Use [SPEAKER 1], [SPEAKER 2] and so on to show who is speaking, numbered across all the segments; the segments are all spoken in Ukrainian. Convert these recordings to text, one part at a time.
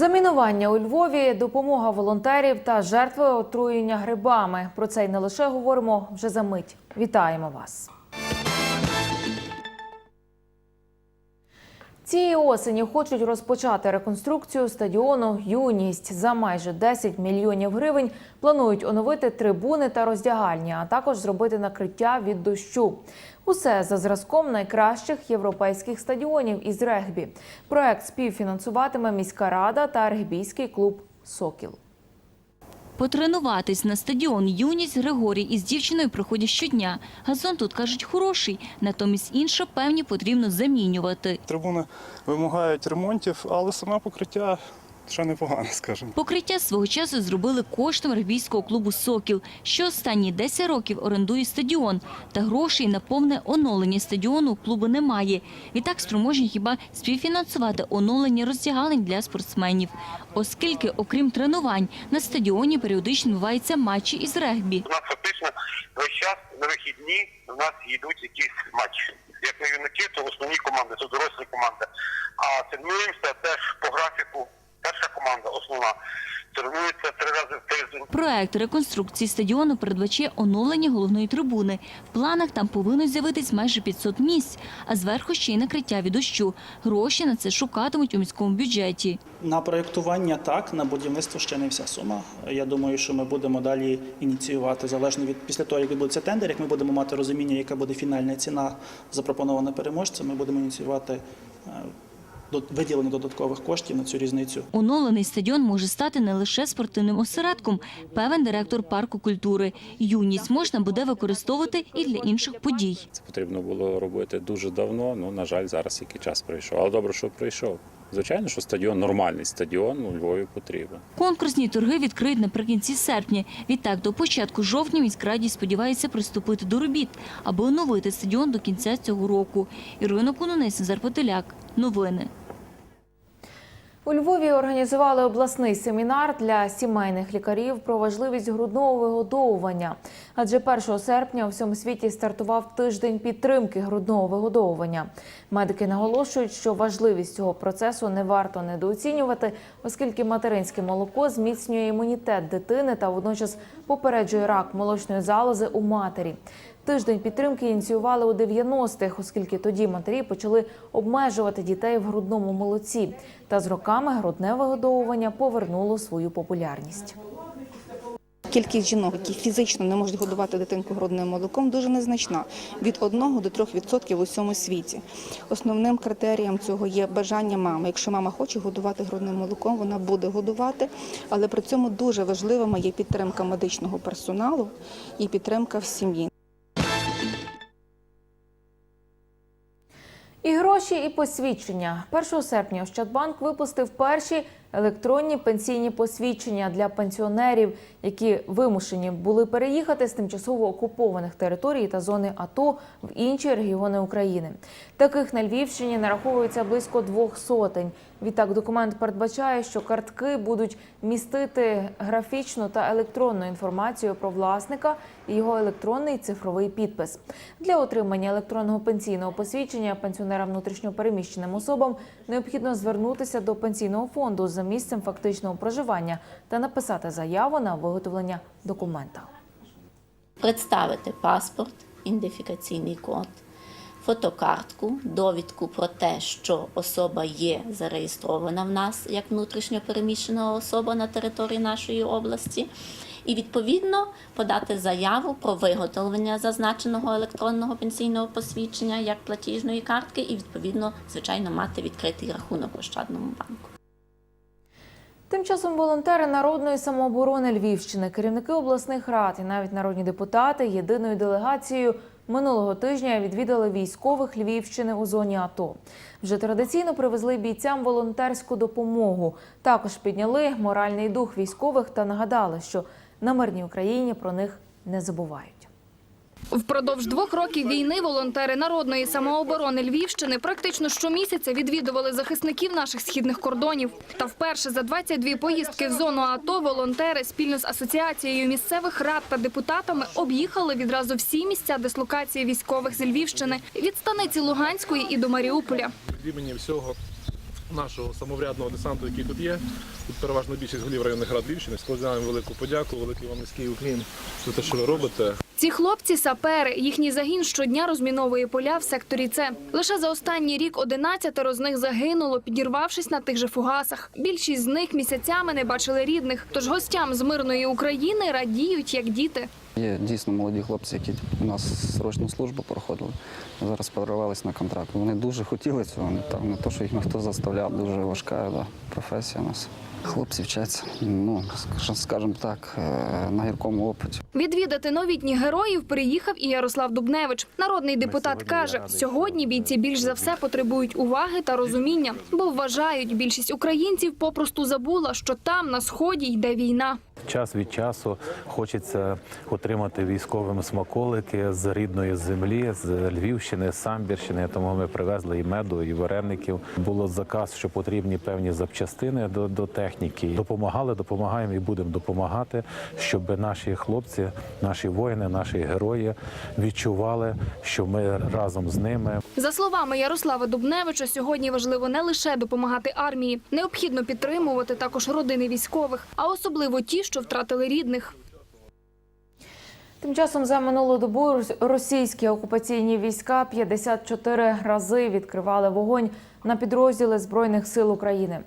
[SPEAKER 1] Замінування у Львові, допомога волонтерів та жертви отруєння грибами. Про це й не лише говоримо вже за мить. Вітаємо вас. Цієї осені хочуть розпочати реконструкцію стадіону Юність за майже 10 мільйонів гривень. Планують оновити трибуни та роздягальні, а також зробити накриття від дощу. Усе за зразком найкращих європейських стадіонів із регбі. Проект співфінансуватиме міська рада та регбійський клуб Сокіл.
[SPEAKER 2] Потренуватись на стадіон Юність Григорій із дівчиною приходять щодня. Газон тут, кажуть, хороший, натомість інше, певні, потрібно замінювати.
[SPEAKER 3] Трибуни вимагають ремонтів, але саме покриття ще непогане, скажімо.
[SPEAKER 2] Покриття свого часу зробили коштом регбійського клубу «Сокіл», що останні 10 років орендує стадіон. Та грошей на повне оновлення стадіону клубу немає. Відтак спроможні хіба співфінансувати оновлення роздягалень для спортсменів. Оскільки, окрім тренувань, на стадіоні періодично відбуваються матчі із регбі.
[SPEAKER 4] У нас фактично весь час на вихідні у нас йдуть якісь матчі. Як не юнаки, то основні команди, то дорослі команди. А тренуємося теж по графіку. Перша команда, основна, тренується три рази в тиждень.
[SPEAKER 2] Проект реконструкції стадіону передбачає оновлення головної трибуни. В планах там повинно з'явитись майже 500 місць, а зверху ще й накриття від дощу. Гроші на це шукатимуть у міському бюджеті.
[SPEAKER 5] На проєктування так, на будівництво ще не вся сума. Я думаю, що ми будемо далі ініціювати залежно від після того, як відбудеться тендер, як ми будемо мати розуміння, яка буде фінальна ціна запропонована переможцем. Ми будемо ініціювати е, виділення додаткових коштів на цю різницю.
[SPEAKER 2] Оновлений стадіон може стати не лише спортивним осередком, певен директор парку культури. Юність можна буде використовувати і для інших подій.
[SPEAKER 6] Це потрібно було робити дуже давно. Ну, на жаль, зараз який час пройшов. Але добре, що пройшов. Звичайно, що стадіон, нормальний стадіон у Львові потрібен.
[SPEAKER 2] Конкурсні торги відкриють наприкінці серпня. Відтак, до початку жовтня міськраді сподівається приступити до робіт, аби оновити стадіон до кінця цього року. Ірина Кунонець, Зарпотеляк. Новини.
[SPEAKER 1] У Львові організували обласний семінар для сімейних лікарів про важливість грудного вигодовування. Адже 1 серпня у всьому світі стартував тиждень підтримки грудного вигодовування. Медики наголошують, що важливість цього процесу не варто недооцінювати, оскільки материнське молоко зміцнює імунітет дитини та водночас попереджує рак молочної залози у матері. Тиждень підтримки ініціювали у 90-х, оскільки тоді матері почали обмежувати дітей в грудному молоці. Та з роками грудне вигодовування повернуло свою популярність.
[SPEAKER 7] Кількість жінок, які фізично не можуть годувати дитинку грудним молоком, дуже незначна від 1 до 3% в усьому світі. Основним критерієм цього є бажання мами. Якщо мама хоче годувати грудним молоком, вона буде годувати, але при цьому дуже важливими є підтримка медичного персоналу і підтримка в сім'ї.
[SPEAKER 1] І гроші, і посвідчення. 1 серпня Ощадбанк випустив перші електронні пенсійні посвідчення для пенсіонерів, які вимушені були переїхати з тимчасово окупованих територій та зони АТО в інші регіони України. Таких на Львівщині нараховується близько двох сотень. Відтак, документ передбачає, що картки будуть містити графічну та електронну інформацію про власника і його електронний цифровий підпис. Для отримання електронного пенсійного посвідчення пенсіонерам внутрішньопереміщеним особам необхідно звернутися до пенсійного фонду за місцем фактичного проживання та написати заяву на виготовлення документа.
[SPEAKER 8] представити паспорт, ідентифікаційний код, фотокартку, довідку про те, що особа є зареєстрована в нас як внутрішньо переміщена особа на території нашої області. І відповідно подати заяву про виготовлення зазначеного електронного пенсійного посвідчення як платіжної картки, і відповідно, звичайно, мати відкритий рахунок в Ощадному банку.
[SPEAKER 1] Тим часом волонтери народної самооборони Львівщини, керівники обласних рад і навіть народні депутати єдиною делегацією минулого тижня відвідали військових Львівщини у зоні АТО. Вже традиційно привезли бійцям волонтерську допомогу. Також підняли моральний дух військових та нагадали, що на мирній Україні про них не забувають.
[SPEAKER 9] Впродовж двох років війни волонтери народної самооборони Львівщини практично щомісяця відвідували захисників наших східних кордонів. Та вперше за 22 поїздки в зону АТО волонтери спільно з асоціацією місцевих рад та депутатами об'їхали відразу всі місця дислокації військових з Львівщини від станиці Луганської і до Маріуполя.
[SPEAKER 10] імені всього нашого самоврядного десанту, який тут є. Тут переважно більшість голів районних рад Львівщини. Складаємо велику подяку, великий вам низький уклін за те, що ви робите.
[SPEAKER 9] Ці хлопці сапери. Їхній загін щодня розміновує поля в секторі Це Лише за останній рік 11 з них загинуло, підірвавшись на тих же фугасах. Більшість з них місяцями не бачили рідних. Тож гостям з мирної України радіють як діти.
[SPEAKER 11] Є дійсно молоді хлопці, які у нас срочну службу проходили, зараз перервалися на контракт. Вони дуже хотіли цього, не так, не то, що їх ніхто заставляв, дуже важка да, професія у нас. Хлопці вчаться, ну, скажімо так, е, на гіркому опиті.
[SPEAKER 9] Відвідати новітніх героїв приїхав і Ярослав Дубневич. Народний депутат каже, сьогодні бійці більш за все потребують уваги та розуміння, бо вважають, більшість українців попросту забула, що там на сході йде війна.
[SPEAKER 12] Час від часу хочеться отримати військовим смаколики з рідної землі, з Львівщини, з Самбірщини. Тому ми привезли і меду, і вареників. Було заказ, що потрібні певні запчастини до, до техніки. Допомагали, допомагаємо і будемо допомагати, щоб наші хлопці, наші воїни, наші герої відчували, що ми разом з ними.
[SPEAKER 9] За словами Ярослава Дубневича, сьогодні важливо не лише допомагати армії, необхідно підтримувати також родини військових, а особливо ті, що втратили рідних.
[SPEAKER 1] Тим часом за минулу добу російські окупаційні війська 54 рази відкривали вогонь на підрозділи збройних сил України.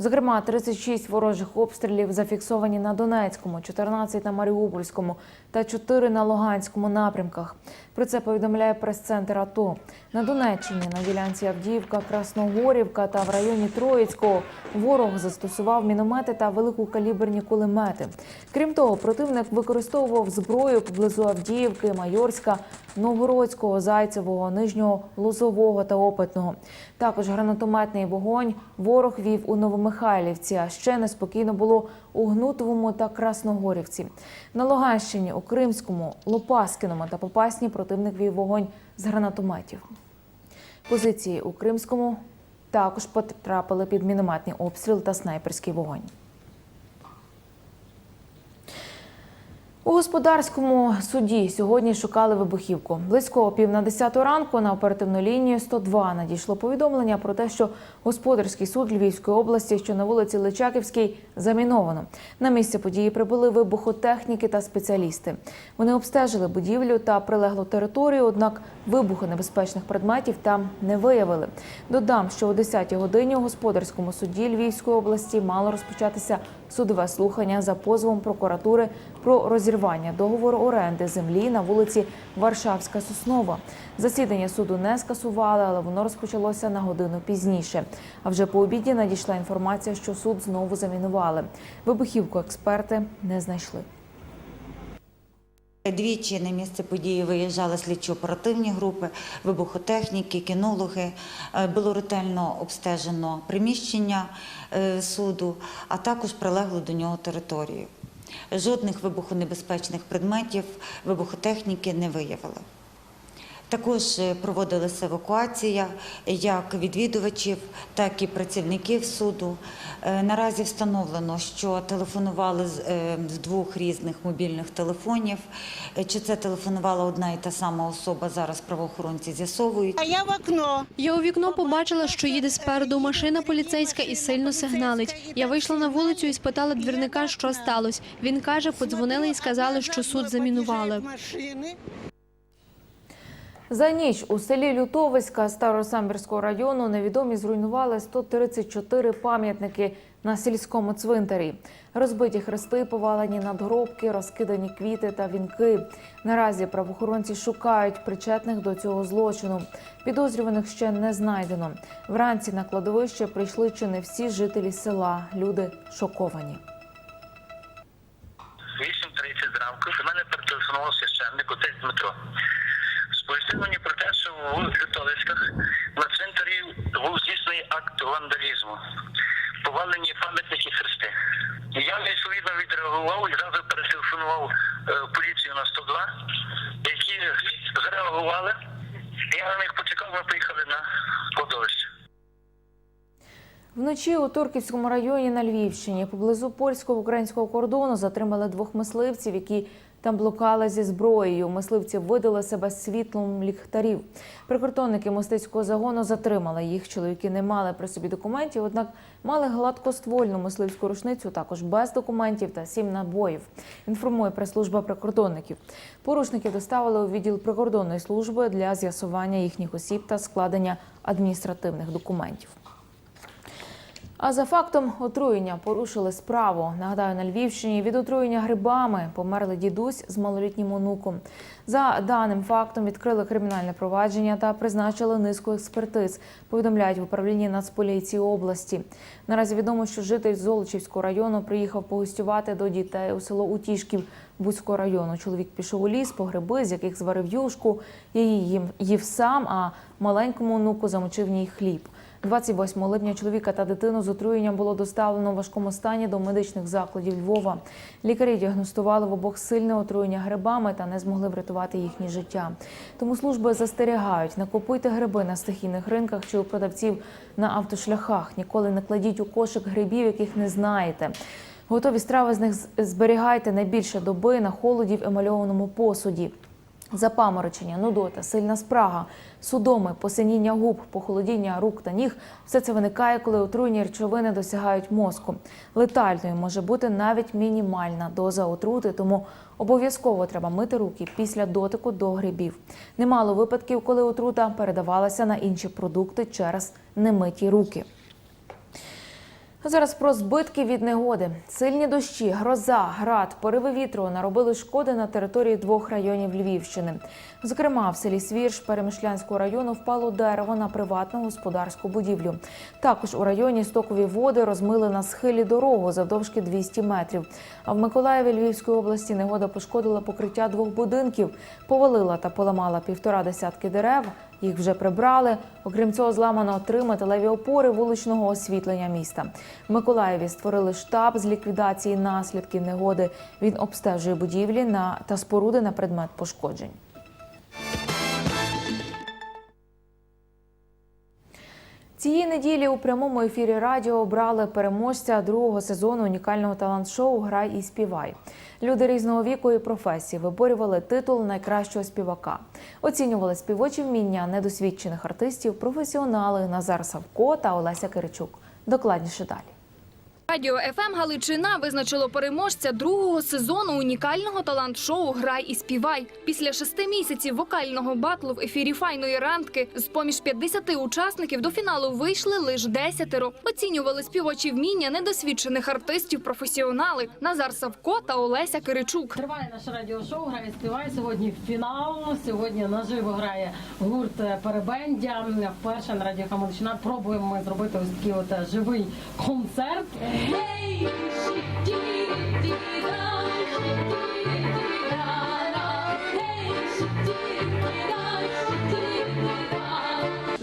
[SPEAKER 1] Зокрема, 36 ворожих обстрілів зафіксовані на Донецькому, 14 на Маріупольському та 4 на Луганському напрямках. Про це повідомляє прес-центр АТО. На Донеччині на ділянці Авдіївка, Красногорівка та в районі Троїцького ворог застосував міномети та великокаліберні кулемети. Крім того, противник використовував зброю поблизу Авдіївки, Майорська, Новгородського, Зайцевого, Нижнього, Лозового та Опитного. Також гранатометний вогонь ворог вів у Новомихайлівці, а ще неспокійно було у Гнутовому та Красногорівці. На Луганщині, у Кримському, Лопаскіному та Попасні противник вів вогонь з гранатометів. Позиції у Кримському також потрапили під мінометний обстріл та снайперський вогонь. У господарському суді сьогодні шукали вибухівку. Близько пів на десяту ранку на оперативну лінію 102 надійшло повідомлення про те, що господарський суд Львівської області, що на вулиці Личаківській, заміновано. На місце події прибули вибухотехніки та спеціалісти. Вони обстежили будівлю та прилеглу територію, однак вибухонебезпечних предметів там не виявили. Додам, що о 10-й годині у господарському суді Львівської області мало розпочатися судове слухання за позовом прокуратури про розірвання договору оренди землі на вулиці Варшавська Соснова. Засідання суду не скасували, але воно розпочалося на годину пізніше. А вже по обіді надійшла інформація, що суд знову замінували. Вибухівку експерти не знайшли.
[SPEAKER 13] Двічі на місце події виїжджали слідчо-оперативні групи, вибухотехніки, кінологи. Е, Було ретельно обстежено приміщення е, суду, а також прилеглу до нього територію. Жодних вибухонебезпечних предметів вибухотехніки не виявили. Також е, проводилася евакуація як відвідувачів, так і працівників суду. Е, Наразі встановлено, що телефонували з е, двох різних мобільних телефонів. Чи це телефонувала одна і та сама особа? Зараз правоохоронці з'ясовують.
[SPEAKER 14] А я в окно. Я у вікно побачила, що їде спереду машина поліцейська і сильно сигналить. Я вийшла на вулицю і спитала двірника, що сталося. Він каже, подзвонили і сказали, що суд замінували.
[SPEAKER 1] За ніч у селі Лютовиська Старосамбірського району невідомі зруйнували 134 пам'ятники на сільському цвинтарі. Розбиті хрести, повалені надгробки, розкидані квіти та вінки. Наразі правоохоронці шукають причетних до цього злочину. Підозрюваних ще не знайдено. Вранці на кладовище прийшли чи не всі жителі села. Люди шоковані.
[SPEAKER 4] 8.30 зранку до мене перетелефонував священник отець Дмитро. В Лютовицьках на цвинтарі був здійснений акт вандалізму, повалені пам'ятники хрести. Я відповідно відреагував і зразу перетелефонував е, поліцію на 102, які зреагували. Я на них почекав, ми поїхали на кладовище.
[SPEAKER 1] Вночі у Турківському районі на Львівщині поблизу польсько-українського кордону затримали двох мисливців, які Там блукали зі зброєю. Мисливці видали себе світлом ліхтарів. Прикордонники мостицького загону затримали їх. Чоловіки не мали при собі документів, однак мали гладкоствольну мисливську рушницю, також без документів та сім набоїв. Інформує прес-служба прикордонників. Порушників доставили у відділ прикордонної служби для з'ясування їхніх осіб та складення адміністративних документів. А за фактом отруєння порушили справу. Нагадаю, на Львівщині від отруєння грибами померли дідусь з малолітнім онуком. За даним фактом відкрили кримінальне провадження та призначили низку експертиз. Повідомляють в управлінні Нацполіції області. Наразі відомо, що житель Золочівського району приїхав погостювати до дітей у село Утішків Бузького району. Чоловік пішов у ліс по гриби, з яких зварив юшку. Її їм їв сам, а маленькому онуку замочив в ній хліб. 28 липня чоловіка та дитину з отруєнням було доставлено у важкому стані до медичних закладів Львова. Лікарі діагностували в обох сильне отруєння грибами та не змогли врятувати їхнє життя. Тому служби застерігають, не купуйте гриби на стихійних ринках чи у продавців на автошляхах. Ніколи не кладіть у кошик грибів, яких не знаєте. Готові страви з них зберігайте не більше доби на холоді в емальованому посуді. Запаморочення, нудота, сильна спрага, судоми, посиніння губ, похолодіння рук та ніг – все це виникає, коли отруйні речовини досягають мозку. Летальною може бути навіть мінімальна доза отрути, тому обов'язково треба мити руки після дотику до грибів. Немало випадків, коли отрута передавалася на інші продукти через немиті руки. Зараз про збитки від негоди. Сильні дощі, гроза, град, пориви вітру наробили шкоди на території двох районів Львівщини. Зокрема, в селі Свірш Перемишлянського району впало дерево на приватну господарську будівлю. Також у районі стокові води розмили на схилі дорогу завдовжки 200 метрів. А в Миколаєві Львівської області негода пошкодила покриття двох будинків, повалила та поламала півтора десятки дерев. Їх вже прибрали. Окрім цього, зламано три металеві опори вуличного освітлення міста. В Миколаєві створили штаб з ліквідації наслідків негоди. Він обстежує будівлі на та споруди на предмет пошкоджень. Цієї неділі у прямому ефірі радіо обрали переможця другого сезону унікального талант-шоу Грай і співай. Люди різного віку і професії виборювали титул найкращого співака. Оцінювали співочі вміння недосвідчених артистів, професіонали Назар Савко та Олеся Киричук. Докладніше далі.
[SPEAKER 9] Радіо ФМ Галичина визначило переможця другого сезону унікального талант-шоу Грай і співай. Після шести місяців вокального батлу в ефірі файної рандки з поміж 50 учасників до фіналу вийшли лише десятеро. Оцінювали співочі вміння недосвідчених артистів, професіонали Назар Савко та Олеся Киричук.
[SPEAKER 15] Триває наше радіошоу «Грає співай». Сьогодні фінал. Сьогодні наживо грає гурт Перебендя. Вперше на радіо Камаличина пробуємо зробити ось такий от е, живий концерт.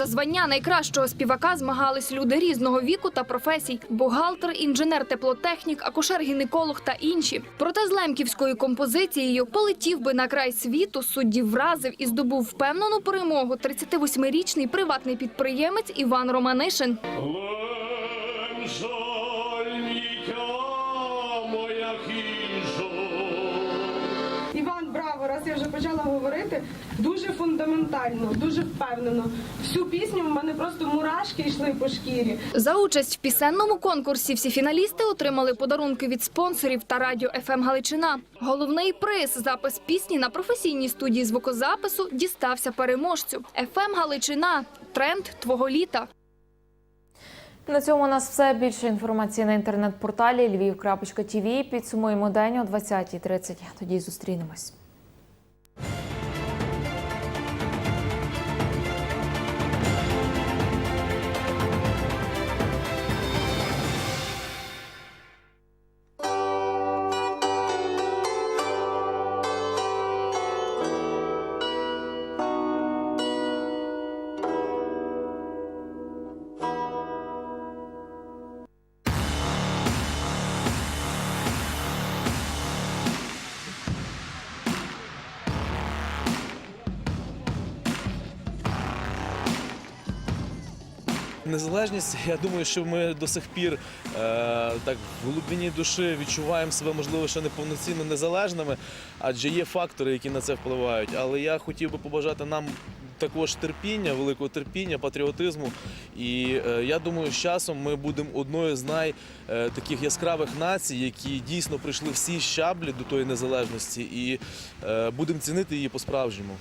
[SPEAKER 9] За звання найкращого співака змагались люди різного віку та професій: бухгалтер, інженер, теплотехнік, акушер-гінеколог та інші. Проте з лемківською композицією полетів би на край світу, суддів вразив і здобув впевнену перемогу 38-річний приватний підприємець Іван Романишин.
[SPEAKER 16] Дуже фундаментально, дуже впевнено. Всю пісню в мене просто мурашки йшли по шкірі.
[SPEAKER 9] За участь в пісенному конкурсі всі фіналісти отримали подарунки від спонсорів та радіо ФМ Галичина. Головний приз запис пісні на професійній студії звукозапису дістався переможцю. ФМ Галичина тренд твого літа.
[SPEAKER 1] На цьому у нас все. Більше інформації на інтернет-порталі lviv.tv. Підсумуємо день о 20.30. Тоді зустрінемось.
[SPEAKER 17] Незалежність, я думаю, що ми до сих пір е, так в глибині душі відчуваємо себе, можливо, ще не повноцінно незалежними, адже є фактори, які на це впливають. Але я хотів би побажати нам також терпіння, великого терпіння, патріотизму. І е, я думаю, з часом ми будемо одною з най е, таких яскравих націй, які дійсно прийшли всі щаблі до тої незалежності, і е, будемо цінити її по-справжньому.